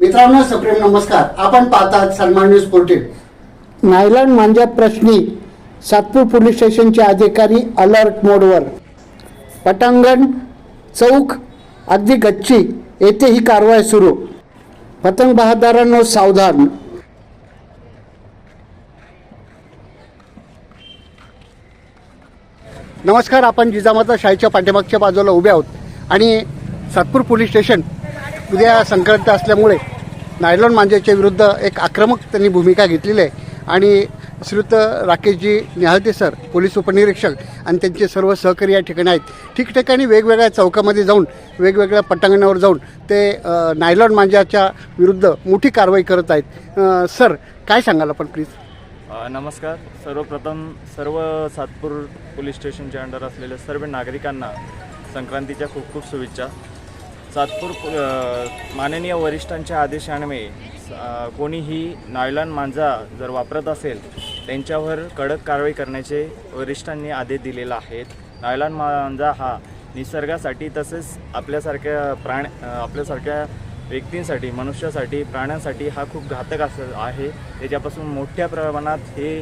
मित्रांनो सप्रेम नमस्कार. आपण पाहतात सन्मान न्यूज फोर्टीन नायलँड मांजा प्रश्नी सातपूर पोलीस स्टेशनचे अधिकारी अलर्ट मोडवर. पटांगण चौक अगदी गच्ची येथे ही कारवाई सुरू. पतंग बहादारांनो सावधान. नमस्कार आपण जिजामाता शाळेच्या पाठीमागच्या बाजूला उभे आहोत. आणि सातपूर पोलीस स्टेशन उद्या संक्रांत असल्यामुळे नायलॉन मांजेच्या विरुद्ध एक आक्रमक त्यांनी भूमिका घेतलेली आहे. आणि श्रीयुत राकेशजी निहाळते सर पोलीस उपनिरीक्षक आणि त्यांचे सर्व सहकारी या ठिकाणी आहेत. ठिकठिकाणी वेगवेगळ्या चौकामध्ये जाऊन वेगवेगळ्या पटांगणावर जाऊन ते नायलॉन मांजाच्या विरुद्ध मोठी कारवाई करत आहेत. सर काय सांगाल आपण प्लीज? नमस्कार. सर्वप्रथम सर्व सातपूर पोलीस स्टेशनच्या अंडर असलेल्या सर्व नागरिकांना संक्रांतीच्या खूप खूप शुभेच्छा. सातपूर माननीय वरिष्ठांच्या आदेशान्वये कोणीही नायलॉन मांजा जर वापरत असेल त्यांच्यावर कडक कारवाई करण्याचे वरिष्ठांनी आदेश दिलेला आहेत. नायलॉन मांजा हा निसर्गासाठी तसेच आपल्यासारख्या प्राण आपल्यासारख्या व्यक्तींसाठी मनुष्यासाठी प्राण्यांसाठी हा खूप घातक असं आहे. त्याच्यापासून मोठ्या प्रमाणात हे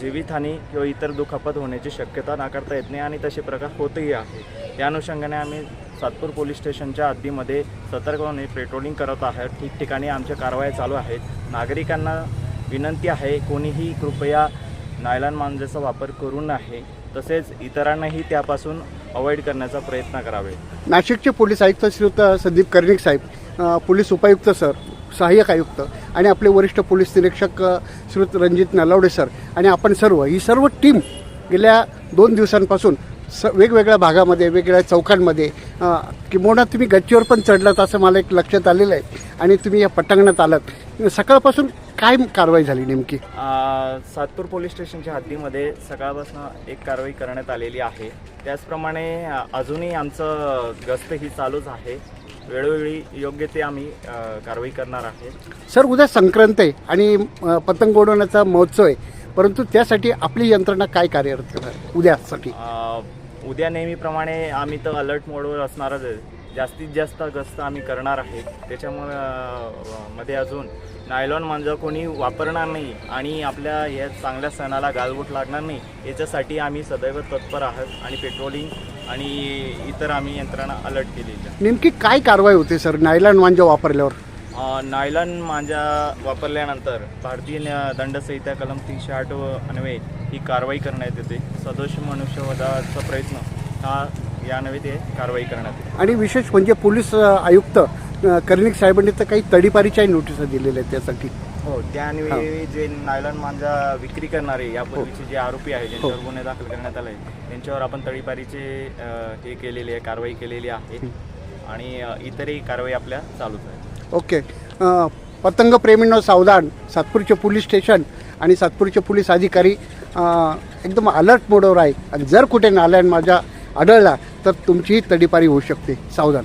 जीवितहानी किंवा इतर दुखापत होण्याची शक्यता नाकारता येत नाही आणि तसे प्रकार होतही आहे. त्या अनुषंगाने आम्ही सातपूर पोलीस स्टेशनच्या हद्दीमध्ये सतर्कपणे पेट्रोलिंग करत आहोत. ठिकठिकाणी आमच्या कारवाया चालू आहेत. नागरिकांना विनंती आहे कोणीही कृपया नायलॉन मांजाचा वापर करू नये. तसेच इतरांनाही त्यापासून अवॉइड करण्याचा प्रयत्न करावे. नाशिकचे पोलीस आयुक्त श्रीयुत संदीप कर्णिक साहेब पोलीस उपायुक्त सर सहाय्यक आयुक्त आणि आपले वरिष्ठ पोलीस निरीक्षक श्रुत रणजित नलावडे सर आणि आपण सर्व ही सर्व टीम गेल्या दोन दिवसांपासून स वेगवेगळ्या भागामध्ये वेगवेगळ्या चौकांमध्ये किंबहुना तुम्ही गच्चीवर पण चढलात असं मला एक लक्षात आलेलं आहे आणि तुम्ही या पटांगणात आलात. सकाळपासून काय कारवाई झाली नेमकी? सातपूर पोलीस स्टेशनच्या हद्दीमध्ये सकाळपासून एक कारवाई करण्यात आलेली आहे. त्याचप्रमाणे अजूनही आमचं गस्त ही चालूच आहे. वेळोवेळी योग्य ते आम्ही कारवाई करणार आहे. सर उद्या संक्रांत आहे आणि पतंग उडवण्याचा महोत्सव आहे. परंतु त्यासाठी आपली यंत्रणा काय कार्यरत करणार उद्यासाठी? उद्या नेहमीप्रमाणे आम्ही तर अलर्ट मोडवर असणारच आहे. जास्तीत जास्त गस्त आम्ही करणार आहे. त्याच्यामुळे मध्ये अजून नायलॉन मांजा कोणी वापरणार नाही आणि आपल्या या चांगल्या सणाला गालबोट लागणार नाही. याच्यासाठी आम्ही सदैव तत्पर आहोत आणि पेट्रोलिंग आणि इतर आम्ही यंत्रणा अलर्ट केलेली आहे नेमकी काय कारवाई होते सर? नायलॉन मांजा वापरल्यावर. नायलॉन मांजा वापरल्यानंतर भारतीय दंडसंहिता कलम तीनशे आठ अन्वये ही कारवाई करण्यात येते. सदोष मनुष्यवधाचा प्रयत्न हा यानवे ते कारवाई करण्यात येते. आणि विशेष म्हणजे पोलीस आयुक्त कर्णिक साहेबांनी तर काही तडीपारीच्याही नोटीस दिलेल्या आहेत त्यासाठी. हो त्या अन्वये जे नायलॉन मांजा विक्री करणारे यापूर्वीचे जे आरोपी आहेत ज्यांच्यावर गुन्हे दाखल करण्यात आले त्यांच्यावर आपण तडीपारीचे अ, हे केलेली आहे कारवाई केलेली आहे आणि इतरही कारवाई आपल्या चालूच आहे ओके. पतंग प्रेमींनो सावधान. सातपूरचे पोलीस स्टेशन आणि सातपूरचे पोलीस अधिकारी एकदम अलर्ट मोडवर आहे. आणि जर कुठे नाल्यान माझ्या आढळला तर तुमचीही तडीपारी होऊ शकते. सावधान.